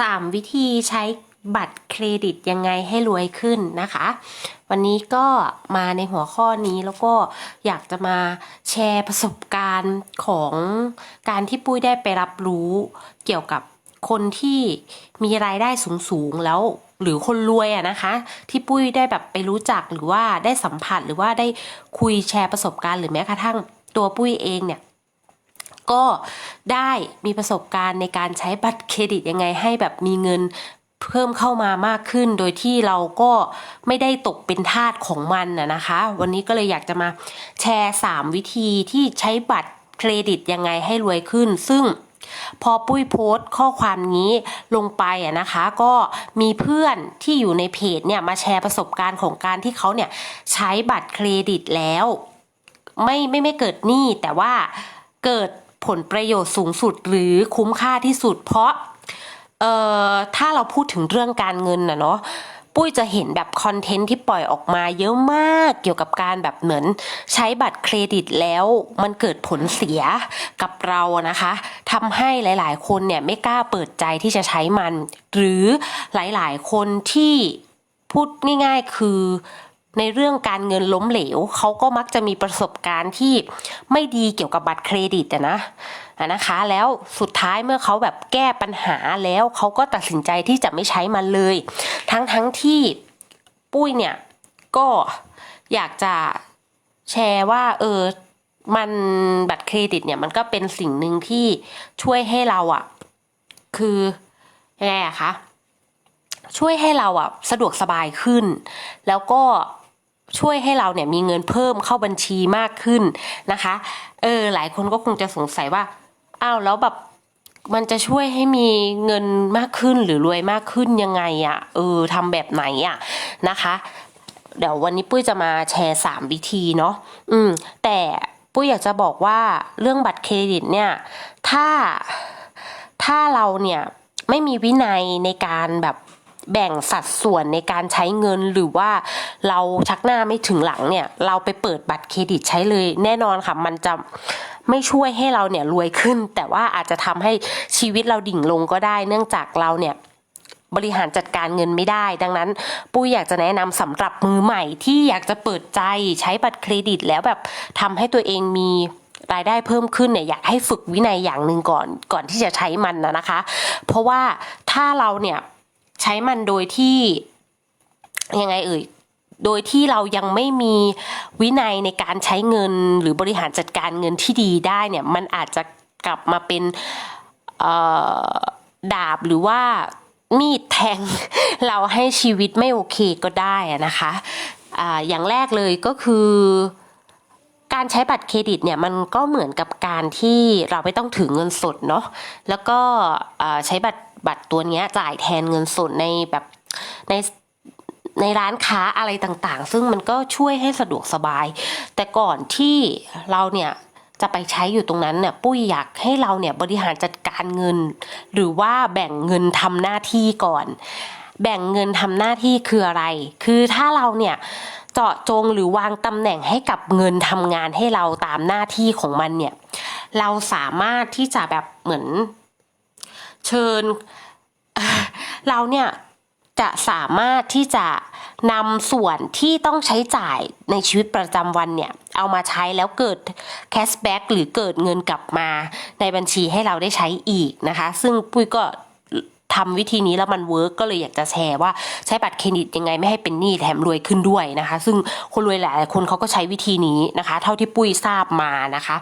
3 วิธีใช้บัตรเครดิตยังไงให้รวยขึ้นนะคะ วันนี้ก็มาในหัวข้อนี้แล้วก็อยากจะมาแชร์ประสบการณ์ของการที่ปุ้ยได้ไปรับรู้เกี่ยวกับคนที่มีรายได้สูงๆแล้วหรือคนรวยอะนะคะ ที่ปุ้ยได้แบบไปรู้จักหรือว่าได้สัมผัสหรือว่าได้คุยแชร์ประสบการณ์ หรือแม้กระทั่งตัวปุ้ยเองเนี่ย ก็ได้มีประสบการณ์ในการใช้บัตรเครดิตยังไงให้แบบมีเงินเพิ่มเข้ามามากขึ้นโดยที่เราก็ไม่ได้ตกเป็นทาสของมันนะนะคะ วันนี้ก็เลยอยากจะมาแชร์ 3 วิธีที่ใช้บัตรเครดิตยังไงให้รวยขึ้น ซึ่งพอปุ้ยโพสต์ข้อความนี้ลงไปอะนะคะ ก็มีเพื่อนที่อยู่ในเพจเนี่ยมาแชร์ประสบการณ์ของการที่เขาเนี่ยใช้บัตรเครดิตแล้ว ไม่ไม่ไม่เกิดหนี้แต่ว่าเกิด ผลประโยชน์สูงสุดหรือคุ้มค่าที่สุด เพราะเอ่อถ้าเราพูดถึงเรื่องการเงินนะเนาะปุ้ยจะเห็นแบบคอนเทนต์ที่ปล่อยออกมาเยอะมากเกี่ยวกับการแบบเหมือนใช้บัตรเครดิตแล้วมันเกิดผลเสียกับเรานะคะทำให้หลาย ๆ คนเนี่ยไม่กล้าเปิดใจที่จะใช้มัน หรือหลาย ๆ คนที่พูดง่าย ๆ คือ ในเรื่องการเงินล้มเหลวเขาก็มักจะมีประสบการณ์ที่ไม่ดีเกี่ยวกับบัตรเครดิตอะนะนะคะ แล้วสุดท้ายเมื่อเขาแบบแก้ปัญหาแล้วเขาก็ตัดสินใจที่จะไม่ใช้มันเลย ทั้งทั้งที่ปุ้ยเนี่ยก็อยากจะแชร์ว่าเออมันบัตรเครดิตเนี่ยมันก็เป็นสิ่งหนึ่งที่ช่วยให้เราอะคือยังไงอะคะช่วยให้เราอะสะดวกสบายขึ้น แล้วก็ ช่วยให้เราเนี่ยมีเงินเพิ่มเข้าบัญชีมากขึ้นนะคะ เออหลายคนก็คงจะสงสัยว่าอ้าวแล้วแบบมันจะช่วยให้มีเงินมากขึ้นหรือรวยมากขึ้นยังไงอะเออทำแบบไหนอะนะคะ เดี๋ยววันนี้ปุ้ยจะมาแชร์สามวิธีเนาะอืม แต่ปุ้ยอยากจะบอกว่าเรื่องบัตรเครดิตเนี่ย ถ้าถ้าเราเนี่ยไม่มีวินัยในการแบบ แบ่งสัดส่วนในการใช้เงินหรือว่าเราชักหน้าไม่ถึงหลังเนี่ย เราไปเปิดบัตรเครดิตใช้เลย แน่นอนค่ะมันจะไม่ช่วยให้เราเนี่ยรวยขึ้น แต่ว่าอาจจะทำให้ชีวิตเราดิ่งลงก็ได้ เนื่องจากเราเนี่ยบริหารจัดการเงินไม่ได้ ดังนั้น ปุ้ยอยากจะแนะนำสำหรับมือใหม่ที่อยากจะเปิดใจใช้บัตรเครดิตแล้วแบบทำให้ตัวเองมีรายได้เพิ่มขึ้นเนี่ยอยากให้ฝึกวินัยอย่างหนึ่งก่อนก่อนที่จะใช้มันนะนะคะ เพราะว่าถ้าเราเนี่ย ใช้มันโดยที่ยังไงเอ่ยโดยที่เรายังไม่มีวินัยในการใช้เงินหรือบริหารจัดการเงินที่ดีได้เนี่ยมันอาจจะกลับมาเป็นดาบหรือว่ามีดแทงเราให้ชีวิตไม่โอเคก็ได้นะคะออย่างแรกเลยก็คือ การใช้บัตรเครดิตเนี่ยมันก็เหมือนกับการที่เราไม่ต้องถือเงินสดเนาะแล้วก็ใช้บัตร บัตรตัวนี้จ่ายแทนเงินสดในแบบในในร้านค้าอะไรต่างๆ ซึ่งมันก็ช่วยให้สะดวกสบาย แต่ก่อนที่เราเนี่ยจะไปใช้อยู่ตรงนั้นเนี่ยปุ้ยอยากให้เราเนี่ยบริหารจัดการเงิน หรือว่าแบ่งเงินทำหน้าที่ก่อน แบ่งเงินทำหน้าที่คืออะไร คือถ้าเราเนี่ยเจาะจงหรือวางตำแหน่งให้กับเงินทำงานให้เราตามหน้าที่ของมันเนี่ย เราสามารถที่จะแบบเหมือน เชิญ เราเนี่ยจะสามารถที่จะนำส่วนที่ต้องใช้จ่ายในชีวิตประจำวันเนี่ย เอามาใช้แล้วเกิดแคชแบ็กหรือเกิดเงินกลับมาในบัญชีให้เราได้ใช้อีกนะคะ ซึ่งปุ้ยก็ทำวิธีนี้แล้วมันเวิร์กก็เลยอยากจะแชร์ว่าใช้บัตรเครดิตยังไงไม่ให้เป็นหนี้แถมรวยขึ้นด้วยนะคะ ซึ่งคนรวยหลายคนเขาก็ใช้วิธีนี้นะคะ เท่าที่ปุ้ยทราบมานะคะ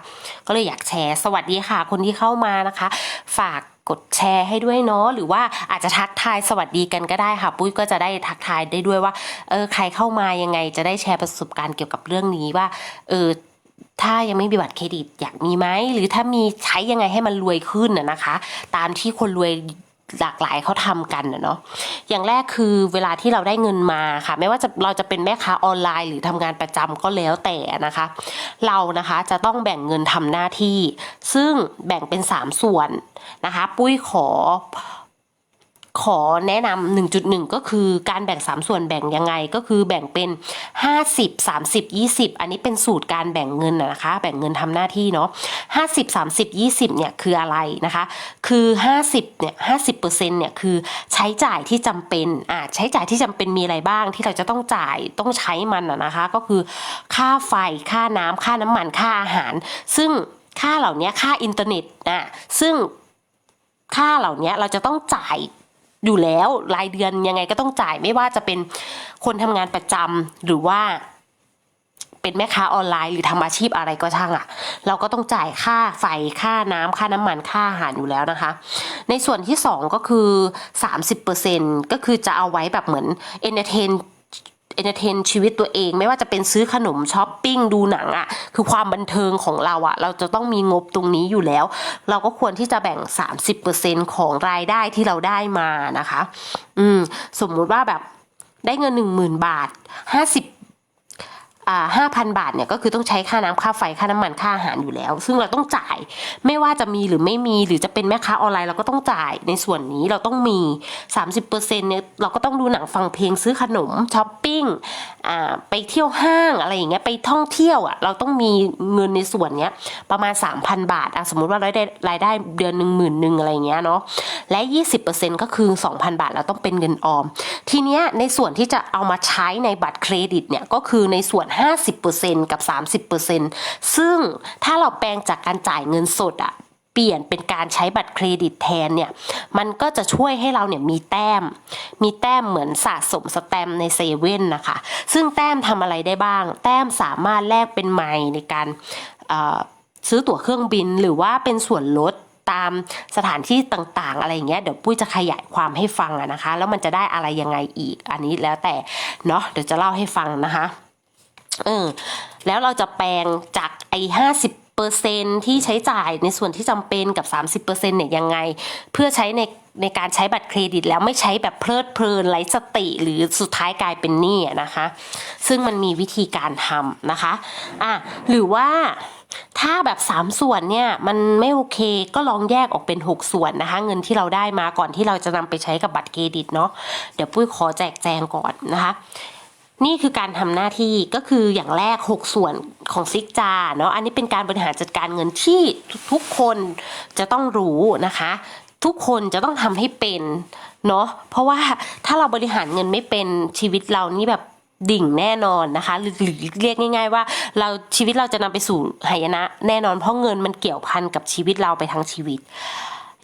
ก็เลยอยากแชร์สวัสดีค่ะ คนที่เข้ามานะคะ ฝาก กดแชร์ให้ด้วยเนาะหรือว่าอาจจะทักทายสวัสดีกันก็ได้ค่ะ ปุ้ยก็จะได้ทักทายได้ด้วยว่าเออใครเข้ามายังไงจะได้แชร์ประสบการณ์เกี่ยวกับเรื่องนี้ว่าเออถ้ายังไม่มีบัตรเครดิตอยากมีไหมหรือถ้ามีใช้ยังไงให้มันรวยขึ้นน่ะนะคะ ตามที่คนรวย หลากหลายเขาทำกันนะเนาะอย่างแรกคือเวลาที่เราได้เงินมาค่ะ ไม่ว่าจะเราจะเป็นแม่ค้าออนไลน์ หรือทำงานประจำก็แล้วแต่นะคะ เรานะคะจะต้องแบ่งเงินทำหน้าที่ ซึ่งแบ่งเป็น 3 ส่วนนะคะ ปุ้ยขอ ขอแนะนำ1.1 ก็คือการแบ่ง 3 ส่วนแบ่งยังไงก็คือแบ่งเป็น 50 30 20 อันนี้เป็นสูตรการแบ่งเงินนะคะ แบ่งเงินทำหน้าที่เนาะ50 30 20เนี่ยคืออะไรนะคะ คือ 50เนี่ย50เปอร์เซ็นต์เนี่ยคือใช้จ่ายที่จำเป็นอ่าใช้จ่ายที่จำเป็นมีอะไรบ้างที่เราจะต้องจ่ายต้องใช้มันนะคะ ก็คือค่าไฟค่าน้ำค่าน้ำมันค่าอาหาร ซึ่งค่าเหล่านี้ค่าอินเทอร์เน็ตอะซึ่งค่าเหล่านี้เราจะต้องจ่าย อยู่แล้วรายเดือนยังไงก็ต้องจ่ายไม่ว่าจะเป็นคนทำงานประจำหรือว่าเป็นแม่ค้าออนไลน์หรือทำอาชีพอะไรก็ช่างอะ่ะ เราก็ต้องจ่ายค่าไฟค่าน้ำค่าน้ำมันค่าอาหารอยู่แล้วนะคะ ในส่วนที่สองก็คือ 30%ก็คือจะเอาไว้แบบเหมือนเอนเตอร์เทน เอนเตอร์เทนชีวิตตัวเอง ไม่ว่าจะเป็นซื้อขนมช้อปปิ้งดูหนังอะ่ะคือความบันเทิงของเราอะ่ะเราจะต้องมีงบตรงนี้อยู่แล้ว เราก็ควรที่จะแบ่ง 30%ของรายได้ที่เราได้มานะคะ อืม สมมุติว่าแบบได้เงิน 10,000 บาท 50 ห้าพันบาทเนี่ยก็คือต้องใช้ค่าน้ำค่าไฟค่าน้ำมันค่าอาหารอยู่แล้ว ซึ่งเราต้องจ่ายไม่ว่าจะมีหรือไม่มีหรือจะเป็นแม่ค้าออนไลน์เราก็ต้องจ่ายในส่วนนี้เราต้องมี 30%เนี่ยเราก็ต้องดูหนังฟังเพลงซื้อขนมช้อปปิ้งอ่าไปเที่ยวห้างอะไรอย่างเงี้ยไปท่องเที่ยวอะเราต้องมีเงินในส่วนเนี้ยประมาณ 3,000 บาทอะสมมุติว่ารายได้รายได้เดือนหนึ่งหมื่นหนึ่งอะไรเงี้ยเนาะและ 20%ก็คือ 2,000 บาทเราต้องเป็นเงินออม ทีเนี้ยในส่วนที่จะเอามาใช้ในบัตรเครดิตเนี่ยก็คือในส่วน50%กับ 30%ซึ่งถ้าเราแปลงจากการจ่ายเงินสดอะเปลี่ยนเป็นการใช้บัตรเครดิตแทนเนี่ย มันก็จะช่วยให้เราเนี่ยมีแต้ม มีแต้มเหมือนสะสมสแตมในเซเว่นนะคะ ซึ่งแต้มทำอะไรได้บ้าง แต้มสามารถแลกเป็นไมล์ในการซื้อตั๋วเครื่องบินหรือว่าเป็นส่วนลดตามสถานที่ต่างๆ อะไรอย่างเงี้ยเดี๋ยวปุ้ยจะขยายความให้ฟังอะนะคะ แล้วมันจะได้อะไรยังไงอีก อันนี้แล้วแต่เนาะเดี๋ยวจะเล่าให้ฟังนะคะ เออแล้วเราจะแปลงจากไอ้ห้าสิบเปอร์เซนที่ใช้จ่ายในส่วนที่จำเป็นกับ 30%เนี่ยยังไง เพื่อใช้ในในการใช้บัตรเครดิตแล้วไม่ใช้แบบเพลิดเพลินไร้สติ หรือสุดท้ายกลายเป็นหนี้นะคะ ซึ่งมันมีวิธีการทำนะคะอะหรือว่าถ้าแบบ 3 ส่วนเนี่ยมันไม่โอเคก็ลองแยกออกเป็น 6 ส่วนนะคะ เงินที่เราได้มาก่อนที่เราจะนำไปใช้กับบัตรเครดิตเนาะเดี๋ยวปุ้ยขอแจกแจงก่อนนะคะ นี่คือการทำหน้าที่ก็คืออย่างแรก 6 ส่วนของซิกจาเนาะอันนี้เป็นการบริหารจัดการเงินที่ทุกคนจะต้องรู้นะคะ ทุกคนจะต้องทำให้เป็นเนาะเพราะว่าถ้าเราบริหารเงินไม่เป็นชีวิตเรานี่แบบดิ่งแน่นอนนะคะหรือเรียกง่าย ๆ ว่าเราชีวิตเราจะนำไปสู่หายนะแน่นอนเพราะเงินมันเกี่ยวพันกับชีวิตเราไปทั้งชีวิต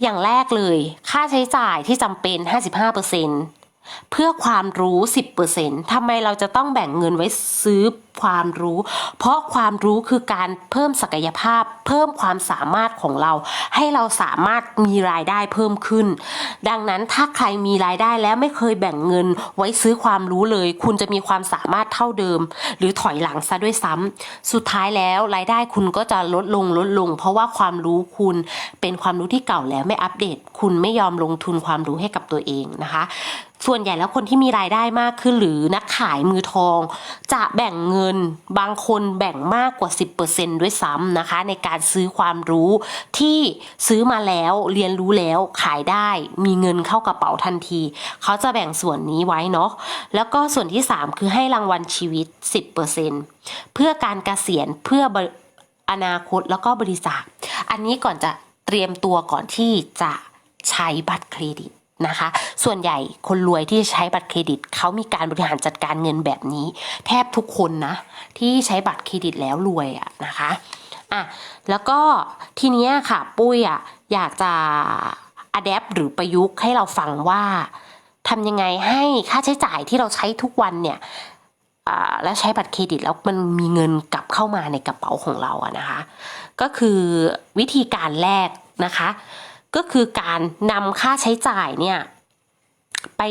อย่างแรกเลย ค่าใช้จ่ายที่จำเป็น 55%เเพื่อความรู้ 10%ทำไมเราจะต้องแบ่งเงินไว้ซื้อความรู้ เพราะความรู้คือการเพิ่มศักยภาพ เพิ่มความสามารถของเรา ให้เราสามารถมีรายได้เพิ่มขึ้น ดังนั้นถ้าใครมีรายได้แล้วไม่เคยแบ่งเงินไว้ซื้อความรู้เลย คุณจะมีความสามารถเท่าเดิม หรือถอยหลังซะด้วยซ้ำสุดท้ายแล้วรายได้คุณก็จะลดลงลดลง เพราะว่าความรู้คุณเป็นความรู้ที่เก่าแล้วไม่อัปเดต คุณไม่ยอมลงทุนความรู้ให้กับตัวเองนะคะ ส่วนใหญ่แล้วคนที่มีรายได้มากขึ้นหรือนักขายมือทอง จะแบ่งเงินบางคนแบ่งมากกว่า 10%ด้วยซ้ำนะคะ ในการซื้อความรู้ที่ซื้อมาแล้วเรียนรู้แล้วขายได้มีเงินเข้ากระเป๋าทันที เขาจะแบ่งส่วนนี้ไว้เนาะแล้วก็ส่วนที่ 3 คือให้รางวัลชีวิต 10%เพื่อการเกษียณเพื่ออนาคตแล้วก็บริจาคอันนี้ก่อนจะเตรียมตัวก่อนที่จะใช้บัตรเครดิต นะคะ ส่วนใหญ่คนรวยที่ใช้บัตรเครดิตเขามีการบริหารจัดการเงินแบบนี้ แทบทุกคนนะ ที่ใช้บัตรเครดิตแล้วรวยอะนะคะอะแล้วก็ทีเนี้ยค่ะ ปุ้ยอะอยากจะอัดแอปหรือประยุกต์ให้เราฟังว่าทำยังไงให้ค่าใช้จ่ายที่เราใช้ทุกวันเนี่ยแล้วใช้บัตรเครดิตแล้วมันมีเงินกลับเข้ามาในกระเป๋าของเราอะนะคะ ก็คือวิธีการแรกนะคะ ก็คือการนำค่าใช้จ่ายเนี่ยไป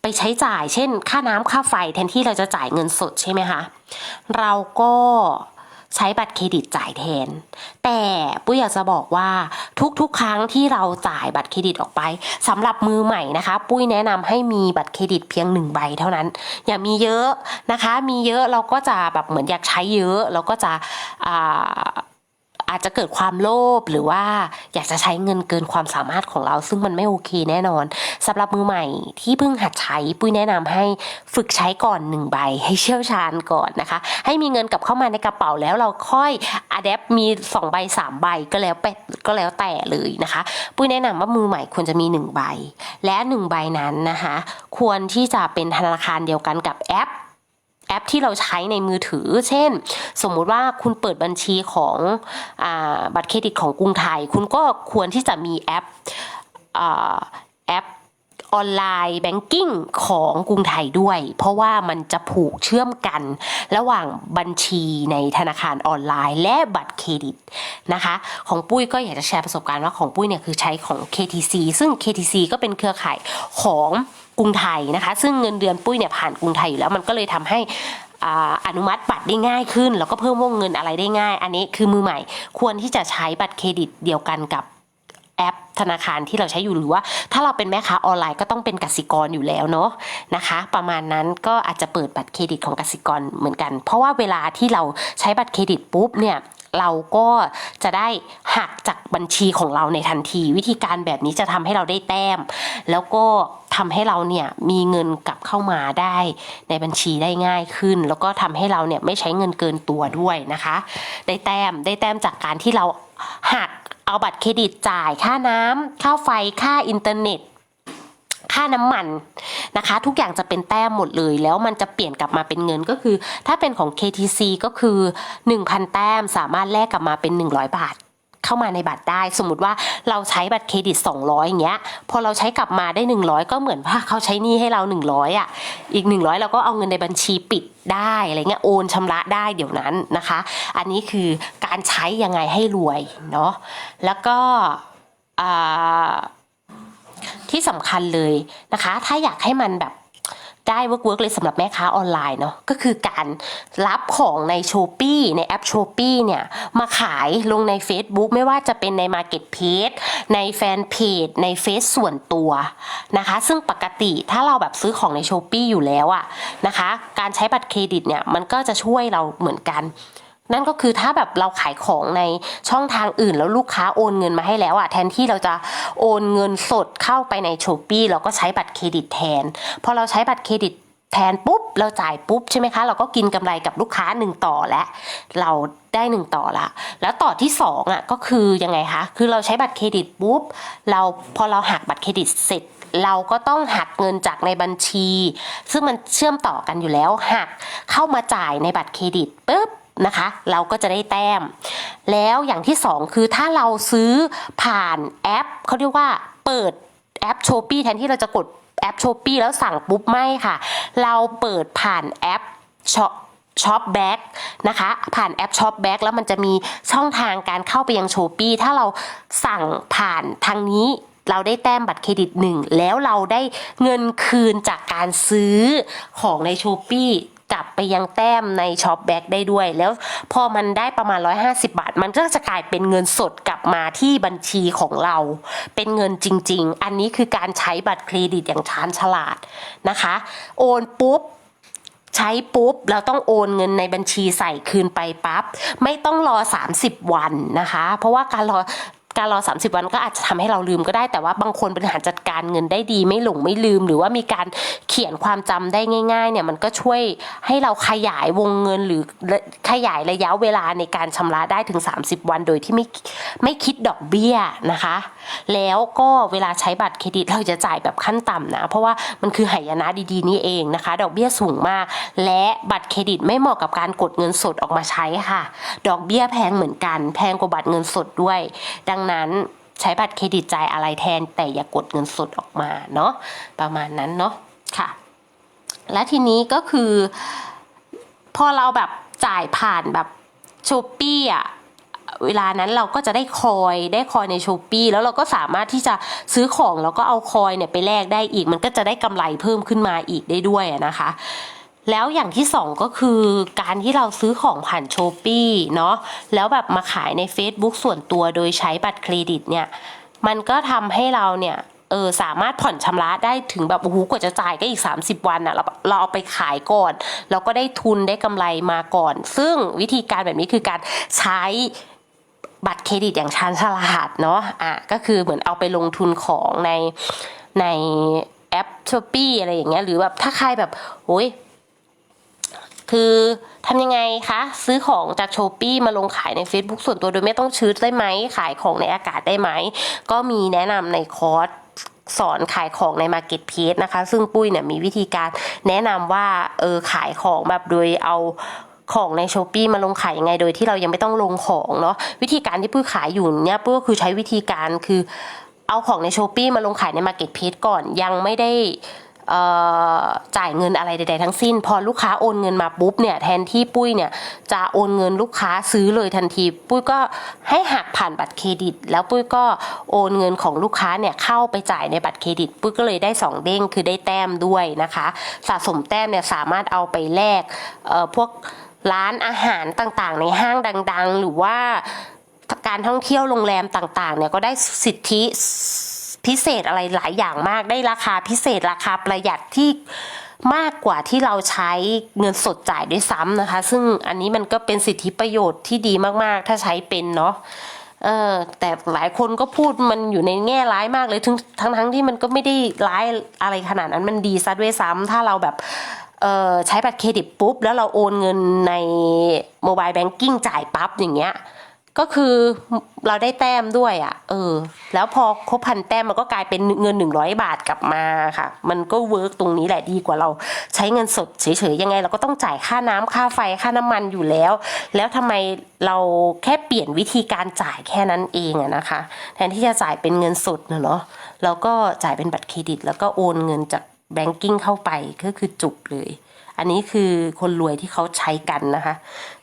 ไปใช้จ่าย เช่น ค่าน้ำค่าไฟแทนที่เราจะจ่ายเงินสดใช่ไหมคะ เราก็ใช้บัตรเครดิตจ่ายแทน แต่ปุ้ยอยากจะบอกว่าทุกๆ ครั้งที่เราจ่ายบัตรเครดิตออกไปสำหรับมือใหม่นะคะ ปุ้ยแนะนำให้มีบัตรเครดิตเพียงหนึ่งใบเท่านั้น อย่ามีเยอะนะคะ มีเยอะเราก็จะแบบเหมือนอยากใช้เยอะเราก็จะอ่า อาจจะเกิดความโลภหรือว่าอยากจะใช้เงินเกินความสามารถของเรา ซึ่งมันไม่โอเคแน่นอนสำหรับมือใหม่ที่เพิ่งหัดใช้ปุ้ยแนะนำให้ฝึกใช้ก่อนหนึ่งใบ ให้เชี่ยวชาญก่อนนะคะ ให้มีเงินกลับเข้ามาในกระเป๋าแล้วเราค่อยอัดแอปมีสองใบสามใบก็แล้วไปก็แล้วแต่เลยนะคะ ปุ้ยแนะนำว่ามือใหม่ควรจะมีหนึ่งใบ และหนึ่งใบนั้นนะคะ ควรที่จะเป็นธนาคารเดียวกันกับแอป แอปที่เราใช้ในมือถือ เช่น สมมุติว่าคุณเปิดบัญชีของอบัตรเครดิตของกรุงไทย คุณก็ควรที่จะมีแอปอแอปออนไลน์แบงกิ้งของกรุงไทยด้วย เพราะว่ามันจะผูกเชื่อมกันระหว่างบัญชีในธนาคารออนไลน์ และบัตรเครดิตนะคะ ของปุ้ยก็อยากจะแชร์ประสบการณ์ว่าของปุ้ยเนี่ยคือใช้ของ KTC ซึ่ง KTC ก็เป็นเครือข่ายของ กรุงไทยนะคะ ซึ่งเงินเดือนปุ้ยเนี่ยผ่านกรุงไทยอยู่แล้วมันก็เลยทำให้อ่าอนุมัติบัตรได้ง่ายขึ้น แล้วก็เพิ่มวงเงินอะไรได้ง่าย อันนี้คือมือใหม่ ควรที่จะใช้บัตรเครดิตเดียวกันกับแอปธนาคารที่เราใช้อยู่หรือว่า ถ้าเราเป็นแม่ค้าออนไลน์ก็ต้องเป็นกสิกรอยู่แล้วเนาะนะคะ ประมาณนั้นก็อาจจะเปิดบัตรเครดิตของกสิกรเหมือนกัน เพราะว่าเวลาที่เราใช้บัตรเครดิตปุ๊บเนี่ย เราก็จะได้หักจากบัญชีของเราในทันที วิธีการแบบนี้จะทำให้เราได้แต้ม แล้วก็ทำให้เราเนี่ยมีเงินกลับเข้ามาได้ในบัญชีได้ง่ายขึ้น แล้วก็ทำให้เราเนี่ยไม่ใช้เงินเกินตัวด้วยนะคะ ได้แต้มได้แต้มจากการที่เราหักเอาบัตรเครดิตจ่ายค่าน้ำค่าไฟค่าอินเทอร์เน็ต ค่าน้ำมันนะคะ ทุกอย่างจะเป็นแต้มหมดเลย แล้วมันจะเปลี่ยนกลับมาเป็นเงินก็คือ ถ้าเป็นของ KTC ก็คือ 1,000 แต้มสามารถแลกกลับมาเป็น 100 บาทเข้ามาในบัตรได้ สมมติว่าเราใช้บัตรเครดิต 200อย่างเงี้ย พอเราใช้กลับมาได้ 100 ก็เหมือนว่าเขาใช้หนี้ให้เรา 100อะ อีก 100 เราก็เอาเงินในบัญชีปิดได้อะไรเงี้ยโอนชำระได้เดี๋ยวนั้นนะคะ อันนี้คือการใช้ยังไงให้รวยเนาะแล้วก็อ่า ที่สำคัญเลยนะคะ ถ้าอยากให้มันแบบได้เวิร์กเวิร์กเลยสำหรับแม่ค้าออนไลน์เนาะก็คือการรับของใน s h อ p e e ในแอป s h อ p e e เนี่ย มาขายลงใน Facebook ไม่ว่าจะเป็นใน Marketplace ในแฟนเพจในเฟซส่วนตัวนะคะ ซึ่งปกติถ้าเราแบบซื้อของใน s h อ p e e อยู่แล้วอะนะคะ การใช้บัตรเครดิตเนี่ย มันก็จะช่วยเราเหมือนกัน นั่นก็คือถ้าแบบเราขายของในช่องทางอื่น แล้วลูกค้าโอนเงินมาให้แล้วอะแทนที่เราจะโอนเงินสดเข้าไปในช้อปปีเราก็ใช้บัตรเครดิตแทนพอเราใช้บัตรเครดิตแทนปุ๊บเราจ่ายปุ๊บใช่ไหมคะ เราก็กินกำไรกับลูกค้าหนึ่งต่อและ เราได้หนึ่งต่อละ แล้วต่อที่สองอะก็คือยังไงคะคือเราใช้บัตรเครดิตปุ๊บเราพอเราหักบัตรเครดิตเสร็จ เราก็ต้องหักเงินจากในบัญชี ซึ่งมันเชื่อมต่อกันอยู่แล้วหักเข้ามาจ่ายในบัตรเครดิตปุ๊บ นะคะ เราก็จะได้แต้ม แล้วอย่างที่สองคือถ้าเราซื้อผ่านแอปเขาเรียกว่าเปิดแอปโชปี้แทนที่เราจะกดแอปโชปี้แล้วสั่งปุ๊บไม่ค่ะ เราเปิดผ่านแอปช็อปช็อปแบ็กนะคะผ่านแอปช็อปแบ็กแล้วมันจะมีช่องทางการเข้าไปยังโชปี้ถ้าเราสั่งผ่านทางนี้เราได้แต้มบัตรเครดิตหนึ่งแล้วเราได้เงินคืนจากการซื้อของในโชปี้ กลับไปยังแต้มในช็อปแบ็กได้ด้วย แล้วพอมันได้ประมาณ 150 บาท มันก็จะกลายเป็นเงินสดกลับมาที่บัญชีของเรา เป็นเงินจริง ๆ อันนี้คือการใช้บัตรเครดิตอย่างชาญฉลาดนะคะ โอนปุ๊บใช้ปุ๊บเราต้องโอนเงินในบัญชีใส่คืนไปปั๊บไม่ต้องรอ 30 วันนะคะ เพราะว่าการรอ การรอ 30 วันก็อาจจะทำให้เราลืมก็ได้ แต่ว่าบางคนบริหารจัดการเงินได้ดี ไม่หลงไม่ลืม หรือว่ามีการเขียนความจำได้ง่ายๆเนี่ยมันก็ช่วยให้เราขยายวงเงินหรือขยายระยะเวลาในการชำระได้ถึง 30 วันโดยที่ไม่ไม่คิดดอกเบี้ยนะคะ แล้วก็เวลาใช้บัตรเครดิตเราจะจ่ายแบบขั้นต่ำนะ เพราะว่ามันคือหายนะดีๆนี่เองนะคะ ดอกเบี้ยสูงมาก และบัตรเครดิตไม่เหมาะกับการกดเงินสดออกมาใช้ค่ะ ดอกเบี้ยแพงเหมือนกัน แพงกว่าบัตรเงินสดด้วย ดังนั้นใช้บัตรเครดิตจ่ายอะไรแทน แต่อย่ากดเงินสดออกมาเนาะประมาณนั้นเนาะค่ะ และทีนี้ก็คือ พอเราแบบจ่ายผ่านแบบช้อปปี้อะเวลานั้นเราก็จะได้คอยได้คอยในช้อปปีแล้วเราก็สามารถที่จะซื้อของแล้วก็เอาคอยเนี่ยไปแลกได้อีก มันก็จะได้กำไรเพิ่มขึ้นมาอีกได้ด้วยนะคะ แล้วอย่างที่สองก็คือการที่เราซื้อของผ่านโชปปีเนาะแล้วแบบมาขายใน Facebook ส่วนตัวโดยใช้บัตรเครดิตเนี่ยมันก็ทำให้เราเนี่ยเออสามารถผ่อนชำระได้ถึงแบบโอ้โหกว่าจะจ่ายก็อีก 30 วันอะเราเราเอาไปขายก่อนเราก็ได้ทุนได้กำไรมาก่อน ซึ่งวิธีการแบบนี้คือการใช้บัตรเครดิตอย่างชาญฉลาดเนาะอะก็คือเหมือนเอาไปลงทุนของในในแอปช้อปปีอะไรอย่างเงี้ยหรือแบบถ้าใครแบบโอ้ย คือทำยังไงคะ ซื้อของจากโชปี้มาลงขายใน Facebook ส่วนตัวโดยไม่ต้องชื้ได้ไหม ขายของในอากาศได้ไหม ก็มีแนะนำในคอร์สสอนขายของใน Marketplace นะคะ ซึ่งปุ้ยเนี่ยมีวิธีการแนะนำว่าเออขายของแบบโดยเอาของในช้อปีมาลงขายยังไงโดยที่เรายังไม่ต้องลงของเนาะวิธีการที่ปุ้ยขายอยู่เนี่ยปุ้ยก็คือใช้วิธีการคือเอาของในช้อปีมาลงขายใน Marketplace ก่อนยังไม่ได้ จ่ายเงินอะไรใดๆทั้งสิ้น พอลูกค้าโอนเงินมาปุ๊บเนี่ยแทนที่ปุ้ยเนี่ยจะโอนเงินลูกค้าซื้อเลยทันที ปุ้ยก็ให้หักผ่านบัตรเครดิต แล้วปุ้ยก็โอนเงินของลูกค้าเนี่ยเข้าไปจ่ายในบัตรเครดิต ปุ้ยก็เลยได้สองเด้งคือได้แต้มด้วยนะคะ สะสมแต้มเนี่ยสามารถเอาไปแลกเอ่อพวกร้านอาหารต่างๆ ในห้างดัง ๆ หรือว่าการท่องเที่ยวโรงแรมต่างๆเนี่ยก็ได้สิทธิ พิเศษอะไรหลายอย่างมากได้ราคาพิเศษราคาประหยัดที่มากกว่าที่เราใช้เงินสดจ่ายด้วยซ้ำนะคะ ซึ่งอันนี้มันก็เป็นสิทธิประโยชน์ที่ดีมากๆ ถ้าใช้เป็นเนาะเออแต่หลายคนก็พูดมันอยู่ในแง่ร้ายมากเลยทั้งทั้งทั้งที่มันก็ไม่ได้ร้ายอะไรขนาดนั้นมันดีซะด้วยซ้ำถ้าเราแบบเออใช้บัตรเครดิตปุ๊บ แล้วเราโอนเงินในโมบายแบงกิ้งจ่ายปั๊บอย่างเงี้ย ก็คือเราได้แต้มด้วยอะ่ะ เออ แล้วพอครบพันแต้มมันก็กลายเป็นเงินหนึ่งร้อยบาทกลับมาค่ะ มันก็เวิร์กตรงนี้แหละดีกว่าเราใช้เงินสดเฉยๆยังไง เราก็ต้องจ่ายค่าน้ำค่าไฟค่าน้ำมันอยู่แล้ว แล้วทำไมเราแค่เปลี่ยนวิธีการจ่ายแค่นั้นเองอะนะคะ แทนที่จะจ่ายเป็นเงินสดเนาะเราก็จ่ายเป็นบัตรเครดิต แล้วก็โอนเงินจากแบงกิ้งเข้าไปก็คือจุกเลย อันนี้คือคนรวยที่เขาใช้กันนะคะ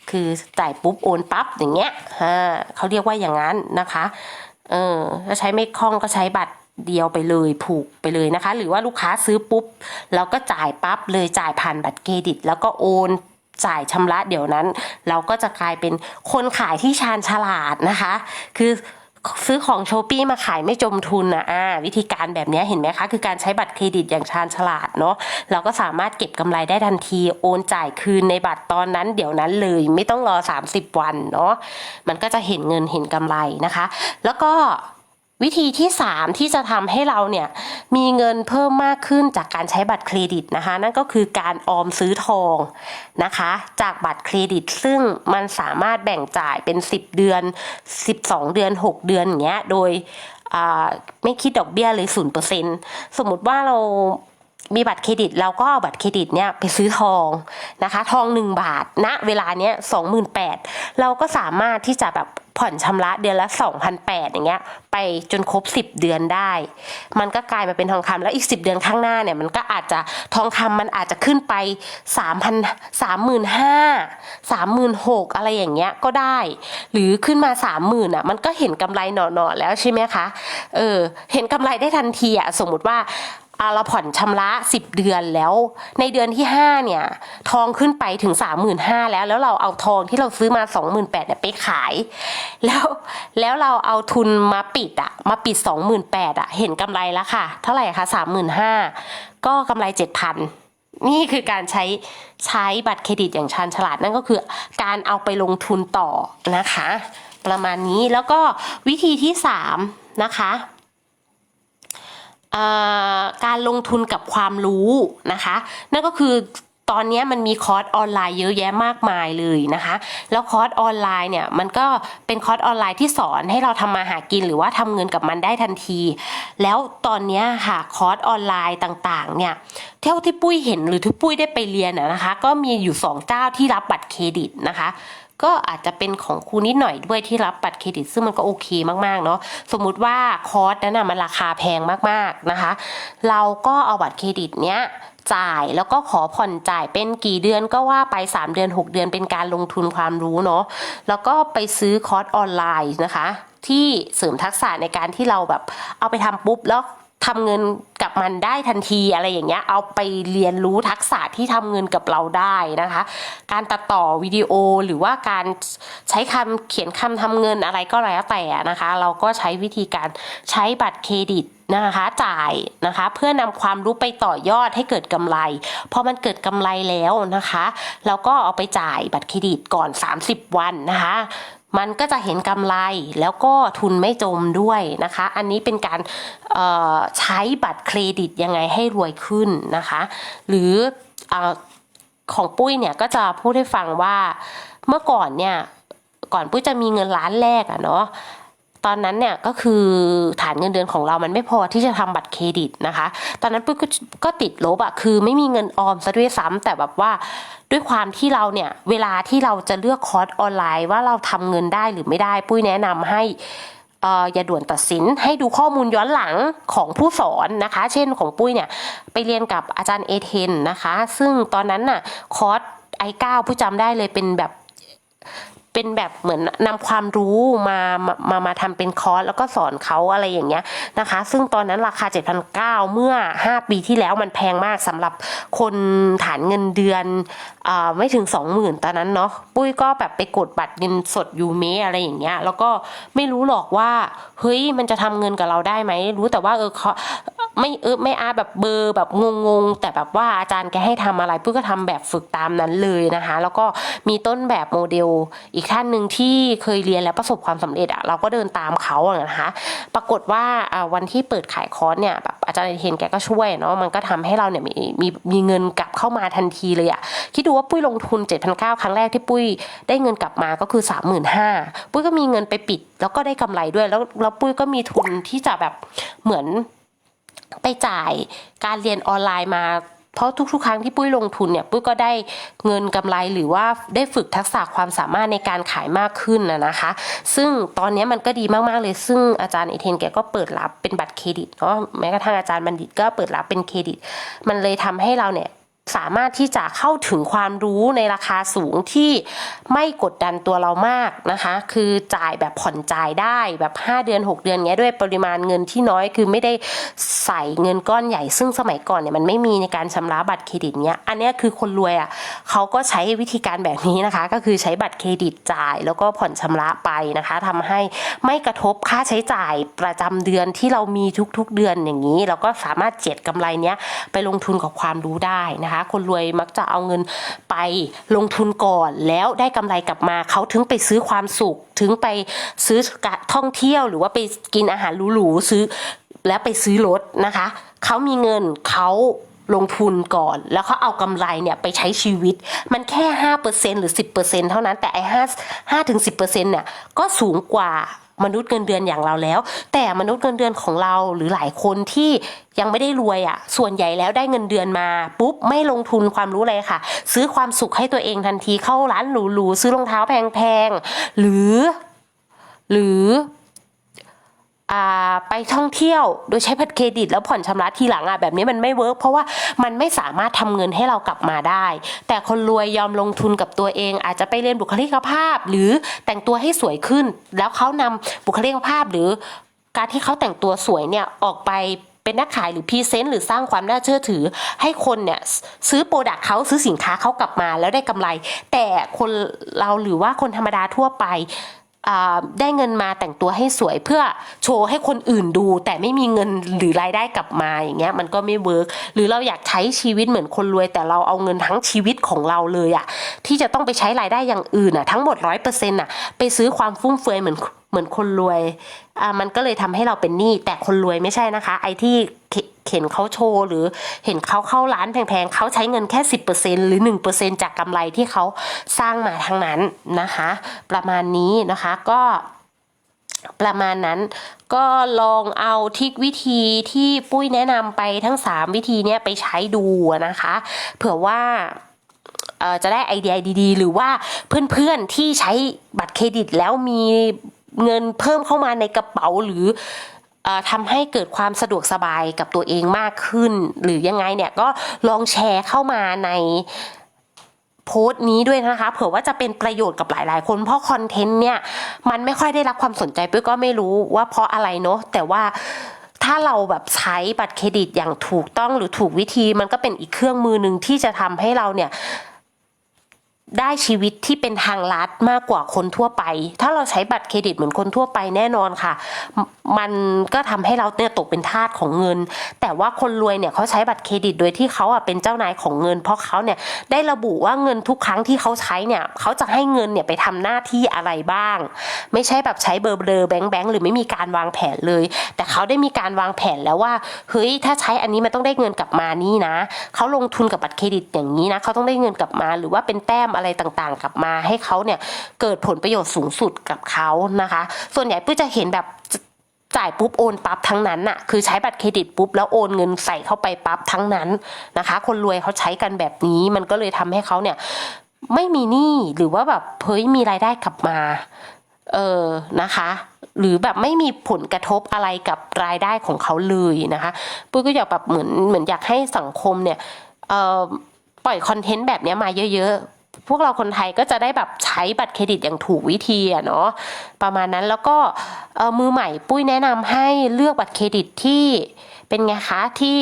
คือจ่ายปุ๊บโอนปั๊บอย่างเงี้ยอ่าเขาเรียกว่าอย่างนั้นนะคะ เออถ้าใช้ไม่คล่องก็ใช้บัตรเดียวไปเลยผูกไปเลยนะคะ หรือว่าลูกค้าซื้อปุ๊บเราก็จ่ายปั๊บเลยจ่ายผ่านบัตรเครดิต แล้วก็โอนจ่ายชำระเดี๋ยวนั้น เราก็จะกลายเป็นคนขายที่ชาญฉลาดนะคะ คือ ซื้อของโชปี้มาขายไม่จมทุนนะอ่าวิธีการแบบนี้เห็นไหมคะ คือการใช้บัตรเครดิตอย่างชาญฉลาดเนาะเราก็สามารถเก็บกำไรได้ทันทีโอนจ่ายคืนในบัตรตอนนั้น เดี๋ยวนั้นเลยไม่ต้องรอ 30 วันเนาะมันก็จะเห็นเงินเห็นกำไรนะคะ แล้วก็วิธีที่ 3 ที่จะทำให้เราเนี่ย มีเงินเพิ่มมากขึ้นจากการใช้บัตรเครดิตนะคะ นั่นก็คือการออมซื้อทองนะคะ จากบัตรเครดิต ซึ่งมันสามารถแบ่งจ่ายเป็น 10 เดือน 12 เดือน 6 เดือนอย่างเงี้ยโดยไม่คิดดอกเบี้ยเลย0%สมมติว่าเรามีบัตรเครดิตเราก็เอาบัตรเครดิตเนี่ยไปซื้อทองนะคะ ทองหนึ่งบาทณเวลาเนี้ยสองหมื่นแปดเราก็สามารถที่จะแบบ ผ่อนชำระเดือนละสองพันแปดอย่างเงี้ย ไปจนครบสิบเดือนได้ มันก็กลายมาเป็นทองคำแล้วอีกสิบเดือนข้างหน้าเนี่ย มันก็อาจจะทองคำมันอาจจะขึ้นไปสามพันสามหมื่นห้าสามหมื่นหกอะไรอย่างเงี้ยก็ได้ หรือขึ้นมาสามหมื่นอะ มันก็เห็นกำไรหน่อๆแล้วใช่ไหมคะ เออ เห็นกำไรได้ทันทีอะ สมมติว่า เราผ่อนชำระ 10 เดือนแล้ว ในเดือนที่ 5 เนี่ย ทองขึ้นไปถึง 35,000แล้ว แล้วเราเอาทองที่เราซื้อมา 28,000เนี่ยไปขาย แล้วแล้วเราเอาทุนมาปิดอะมาปิด 28,000อะเห็นกำไรแล้วค่ะ เท่าไหร่คะ35,000 ก็กำไร 7,000นี่คือการใช้ใช้บัตรเครดิตอย่างชาญฉลาดนั่นก็คือ การเอาไปลงทุนต่อนะคะ ประมาณนี้แล้วก็วิธีที่ 3 นะคะ การลงทุนกับความรู้นะคะ นั่นก็คือตอนนี้มันมีคอร์สออนไลน์เยอะแยะมากมายเลยนะคะ แล้วคอร์สออนไลน์เนี่ยมันก็เป็นคอร์สออนไลน์ที่สอนให้เราทำมาหากินหรือว่าทำเงินกับมันได้ทันที แล้วตอนนี้ค่ะคอร์สออนไลน์ต่างๆ เนี่ยเท่าที่ปุ้ยเห็นหรือที่ปุ้ยได้ไปเรียนนะคะ ก็มีอยู่สองเจ้าที่รับบัตรเครดิตนะคะ ก็อาจจะเป็นของครูนิดหน่อยด้วยที่รับบัตรเครดิต ซึ่งมันก็โอเคมากๆเนาะสมมุติว่าคอร์สนั้นนะมันราคาแพงมากๆนะคะ เราก็เอาบัตรเครดิตเนี้ยจ่ายแล้วก็ขอผ่อนจ่ายเป็นกี่เดือนก็ว่าไป 3 เดือน 6 เดือนเป็นการลงทุนความรู้เนาะแล้วก็ไปซื้อคอร์สออนไลน์นะคะ ที่เสริมทักษะในการที่เราแบบเอาไปทำปุ๊บแล้ว ทำเงินกับมันได้ทันทีอะไรอย่างเงี้ย เอาไปเรียนรู้ทักษะที่ทำเงินกับเราได้นะคะ การตัดต่อวิดีโอหรือว่าการใช้คำเขียนคำทำเงินอะไรก็แล้วแต่นะคะ เราก็ใช้วิธีการใช้บัตรเครดิตนะคะจ่ายนะคะเพื่อนำความรู้ไปต่อยอดให้เกิดกำไรพอมันเกิดกำไรแล้วนะคะ เราก็เอาไปจ่ายบัตรเครดิตก่อน 30 วันนะคะ มันก็จะเห็นกำไรแล้วก็ทุนไม่จมด้วยนะคะ อันนี้เป็นการใช้บัตรเครดิตยังไงให้รวยขึ้นนะคะ หรือเออของปุ้ยเนี่ยก็จะพูดให้ฟังว่าเมื่อก่อนเนี่ยก่อนปุ้ยจะมีเงินล้านแรกอะเนาะ ตอนนั้นเนี่ยก็คือฐานเงินเดือนของเรามันไม่พอที่จะทำบัตรเครดิตนะคะ ตอนนั้นปุ้ยก็ก็ติดลบอะคือไม่มีเงินออมซะด้วยซ้ำแต่แบบว่าด้วยความที่เราเนี่ยเวลาที่เราจะเลือกคอร์สออนไลน์ว่าเราทำเงินได้หรือไม่ได้ ปุ้ยแนะนำให้อ่ออย่าด่วนตัดสินให้ดูข้อมูลย้อนหลังของผู้สอนนะคะ เช่นของปุ้ยเนี่ยไปเรียนกับอาจารย์เอเทนนะคะ ซึ่งตอนนั้นน่ะคอร์สไอเก้าผู้จำได้เลยเป็นแบบ เป็นแบบเหมือนนำความรู้มามามามาทำเป็นคอร์สแล้วก็สอนเขาอะไรอย่างเงี้ยนะคะ ซึ่งตอนนั้นราคา 7,900 เมื่อ 5 ปีที่แล้วมันแพงมากสำหรับคนฐานเงินเดือนอไม่ถึง 20,000 ตอนนั้นเนาะปุ้ยก็แบบไปกดบัตรเงินสดยูเมอะไรอย่างเงี้ยแล้วก็ไม่รู้หรอกว่าเฮ้ยมันจะทำเงินกับเราได้ไหมรู้แต่ว่าเออเขาไม่เออไม่อาแบบเบอร์แบบงงๆแต่แบบว่าอาจารย์แกให้ทำอะไรปุ้ยก็ทำแบบฝึกตามนั้นเลยนะคะ แล้วก็มีต้นแบบโมเดลอีกท่านหนึ่งที่เคยเรียนแล้วประสบความสำเร็จอะเราก็เดินตามเขาอะนะคะ ปรากฏว่าอ่าวันที่เปิดขายคอร์สเนี่ยแบบอาจารย์เทนแกก็ช่วยเนาะมันก็ทำให้เราเนี่ยมีมีมีเงินกลับเข้ามาทันทีเลยอะคิดดูว่าปุ้ยลงทุน 7,900 ครั้งแรกที่ปุ้ยได้เงินกลับมาก็คือ 35,000ปุ้ยก็มีเงินไปปิด แล้วก็ได้กำไรด้วยแล้วแล้วปุ้ยก็มีทุนที่จะแบบเหมือนไปจ่ายการเรียนออนไลน์มา เพราะทุกๆ ครั้งที่ปุ้ยลงทุนเนี่ยปุ้ยก็ได้เงินกำไรหรือว่าได้ฝึกทักษะความสามารถในการขายมากขึ้นนะนะคะ ซึ่งตอนนี้มันก็ดีมากๆเลย ซึ่งอาจารย์เอเทนแกก็เปิดรับเป็นบัตรเครดิตเนาะแม้กระทั่งอาจารย์บัณฑิตก็เปิดรับเป็นเครดิต มันเลยทำให้เราเนี่ย สามารถที่จะเข้าถึงความรู้ในราคาสูงที่ไม่กดดันตัวเรามากนะคะ คือจ่ายแบบผ่อนจ่ายได้แบบ 5 เดือน 6 เดือนเงี้ยด้วยปริมาณเงินที่น้อยคือไม่ได้ใส่เงินก้อนใหญ่ ซึ่งสมัยก่อนเนี่ยมันไม่มีในการชำระบัตรเครดิตเนี้ย อันนี้คือคนรวยอะเขาก็ใช้วิธีการแบบนี้นะคะ ก็คือใช้บัตรเครดิตจ่าย แล้วก็ผ่อนชำระไปนะคะทำให้ไม่กระทบค่าใช้จ่ายประจำเดือนที่เรามีทุกๆเดือนอย่างนี้ เราก็สามารถเจ็ดกำไรเนี้ยไปลงทุนกับความรู้ได้นะคะคนรวยมักจะเอาเงินไปลงทุนก่อน แล้วได้กำไรกลับมาเขาถึงไปซื้อความสุข ถึงไปซื้อกะท่องเที่ยว หรือว่าไปกินอาหารหรูๆซื้อแล้วไปซื้อรถนะคะเขามีเงินเขาลงทุนก่อน แล้วเขาเอากำไรเนี่ยไปใช้ชีวิต มันแค่ห้าเปอร์เซ็นหรือสิบเปอร์เซ็นเท่านั้นแต่ไอ้ห้าห้าถึงสิบเปอร์เซ็นเนี่ยก็สูงกว่า มนุษย์เงินเดือนอย่างเราแล้ว แต่มนุษย์เงินเดือนของเราหรือหลายคนที่ยังไม่ได้รวยอะ ส่วนใหญ่แล้วได้เงินเดือนมาปุ๊บไม่ลงทุนความรู้เลยค่ะ ซื้อความสุขให้ตัวเองทันทีเข้าร้านหรูๆซื้อรองเท้าแพงๆหรือ หรือ ไปท่องเที่ยวโดยใช้บัตรเครดิต แล้วผ่อนชำระทีหลังอะแบบนี้มันไม่เวิร์กเพราะว่ามันไม่สามารถทำเงินให้เรากลับมาได้ แต่คนรวยยอมลงทุนกับตัวเอง อาจจะไปเรียนบุคลิกภาพ หรือแต่งตัวให้สวยขึ้น แล้วเขานำบุคลิกภาพหรือการที่เขาแต่งตัวสวยเนี่ยออกไปเป็นนักขายหรือพรีเซนต์หรือสร้างความน่าเชื่อถือ ให้คนเนี่ยซื้อโปรดักต์เขาซื้อสินค้าเขากลับมาแล้วได้กำไร แต่คนเราหรือว่าคนธรรมดาทั่วไป ได้เงินมาแต่งตัวให้สวยเพื่อโชว์ให้คนอื่นดู แต่ไม่มีเงินหรือรายได้กลับมาอย่างเงี้ยมันก็ไม่เวิร์กหรือเราอยากใช้ชีวิตเหมือนคนรวย แต่เราเอาเงินทั้งชีวิตของเราเลยอะที่จะต้องไปใช้รายได้อย่างอื่นอะทั้งหมดร้อยเปอร์เซ็นต์อะไปซื้อความฟุ่มเฟือยเหมือน เหมือนคนรวยอ่ามันก็เลยทำให้เราเป็นหนี้แต่คนรวยไม่ใช่นะคะ ไอ้ที่เขเห็นเขาโชว์หรือเห็นเขาเข้าร้านแพงๆเขาใช้เงินแค่สิบเปอร์เซ็นหรือหนึ่งเปอร์เซ็นจากกำไรที่เขาสร้างมาทั้งนั้นนะคะ ประมาณนี้นะคะก็ประมาณนั้นก็ลองเอาทิกวิธีที่ปุ้ยแนะนำไปทั้ง 3 วิธีเนี้ยไปใช้ดูนะคะ เผื่อว่าเอ่อจะได้ไอเดียดีๆ หรือว่าเพื่อนๆที่ใช้บัตรเครดิตแล้วมี เงินเพิ่มเข้ามาในกระเป๋าหรืออ่อทำให้เกิดความสะดวกสบายกับตัวเองมากขึ้น หรือยังไงเนี่ยก็ลองแชร์เข้ามาในโพสต์นี้ด้วยนะคะ เผื่อว่าจะเป็นประโยชน์กับหลาย ๆ คนเพราะคอนเทนต์เนี่ย มันไม่ค่อยได้รับความสนใจปุ้ยก็ไม่รู้ว่าเพราะอะไรเนาะแต่ว่าถ้าเราแบบใช้บัตรเครดิตอย่างถูกต้องหรือถูกวิธีมันก็เป็นอีกเครื่องมือหนึ่งที่จะทำให้เราเนี่ย ได้ชีวิตที่เป็นทางลัดมากกว่าคนทั่วไป ถ้าเราใช้บัตรเครดิตเหมือนคนทั่วไปแน่นอนค่ะ มันก็ทำให้เราเนี่ยตกเป็นทาสของเงิน แต่ว่าคนรวยเนี่ยเขาใช้บัตรเครดิตโดยที่เขาอะเป็นเจ้านายของเงิน เพราะเขาเนี่ยได้ระบุว่าเงินทุกครั้งที่เขาใช้เนี่ยเขาจะให้เงินเนี่ยไปทำหน้าที่อะไรบ้าง ไม่ใช่แบบใช้เบอร์เบอร์แบงค์แบงค์หรือไม่มีการวางแผนเลย แต่เขาได้มีการวางแผนแล้วว่าเฮ้ยถ้าใช้อันนี้มันต้องได้เงินกลับมานี่นะเขาลงทุนกับบัตรเครดิตอย่างนี้นะเขาต้องได้เงินกลับมาหรือว่าเป็นแต้มอะไระไรต่างๆ กลับมาให้เขาเนี่ยเกิดผลประโยชน์สูงสุดกับเขานะคะ ส่วนใหญ่ปุ้ยจะเห็นแบบจ่ายปุ๊บโอนปั๊บทั้งนั้นน่ะคือใช้บัตรเครดิตปุ๊บแล้วโอนเงินใส่เข้าไปปั๊บทั้งนั้นนะคะ คนรวยเขาใช้กันแบบนี้มันก็เลยทำให้เขาเนี่ยไม่มีหนี้หรือว่าแบบเฮ้ยมีรายได้กลับมาเออนะคะ หรือแบบไม่มีผลกระทบอะไรกับรายได้ของเขาเลยนะคะปุ้ยก็อยากแบบเหมือนเหมือนอยากให้สังคมเนี่ยเออปล่อยคอนเทนต์แบบนี้มาเยอะๆ พวกเราคนไทยก็จะได้แบบใช้บัตรเครดิตอย่างถูกวิธีอะเนาะประมาณนั้นแล้วก็มือใหม่ปุ้ยแนะนำให้เลือกบัตรเครดิตที่เป็นไงคะที่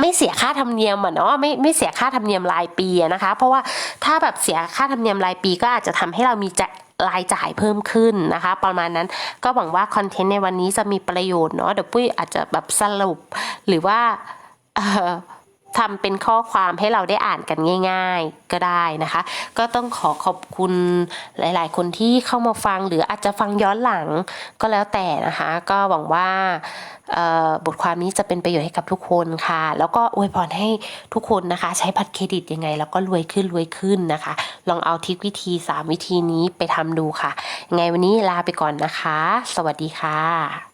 ไม่เสียค่าธรรมเนียมอะเนาะไม่ไม่เสียค่าธรรมเนียมรายปีนะคะ เพราะว่าถ้าแบบเสียค่าธรรมเนียมรายปีก็อาจจะทำให้เรามีจะรายจ่ายเพิ่มขึ้นนะคะ ประมาณนั้นก็หวังว่าคอนเทนต์ในวันนี้จะมีประโยชน์เนาะเดี๋ยวปุ้ยอาจจะแบบสรุปหรือว่าเออ ทำเป็นข้อความให้เราได้อ่านกันง่าย ๆ ก็ได้นะคะ ก็ต้องขอขอบคุณหลาย ๆ คนที่เข้ามาฟังหรืออาจจะฟังย้อนหลังก็แล้วแต่นะคะ ก็หวังว่าบทความนี้จะเป็นประโยชน์ให้กับทุกคนค่ะ แล้วก็อวยพรให้ทุกคนนะคะ ใช้บัตรเครดิตยังไง แล้วก็รวยขึ้นรวยขึ้นนะคะ ลองเอาทิควิธี 3 วิธีนี้ไปทำดูค่ะยังไงวันนี้ลาไปก่อนนะคะ สวัสดีค่ะ